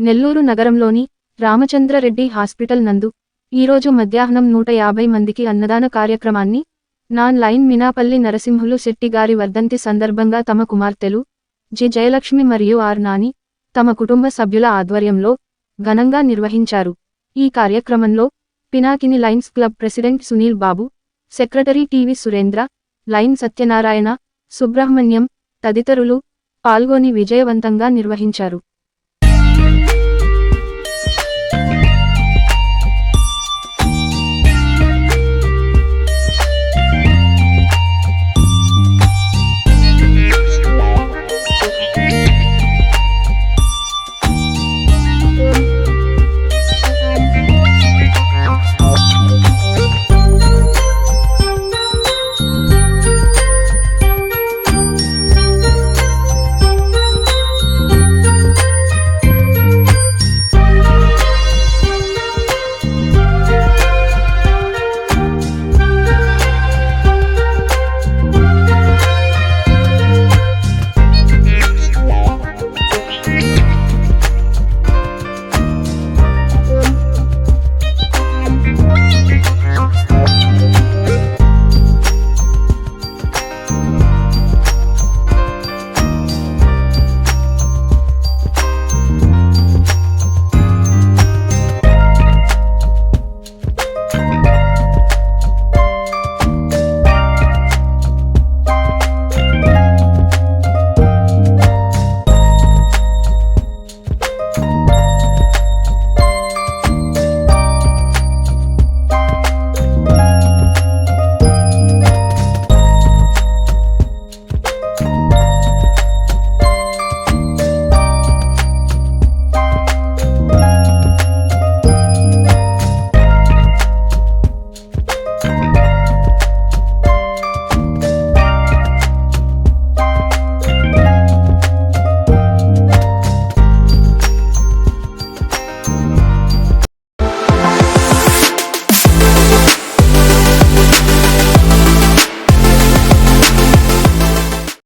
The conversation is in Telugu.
నెల్లూరు నగరంలోని రామచంద్రరెడ్డి హాస్పిటల్ నందు ఈరోజు మధ్యాహ్నం నూట యాభై మందికి అన్నదాన కార్యక్రమాన్ని నాన్ లైన్ మినాపల్లి నరసింహులు శెట్టి గారి వర్ధంతి సందర్భంగా తమ కుమార్తెలు జి జయలక్ష్మి మరియు ఆర్ నాని తమ కుటుంబ సభ్యుల ఆధ్వర్యంలో ఘనంగా నిర్వహించారు. ఈ కార్యక్రమంలో Pinakini lions club president Sunil Babu secretary TV Surendra lion Satyanarayana Subrahmanyam తదితరులు పాల్గొని విజయవంతంగా నిర్వహించారు.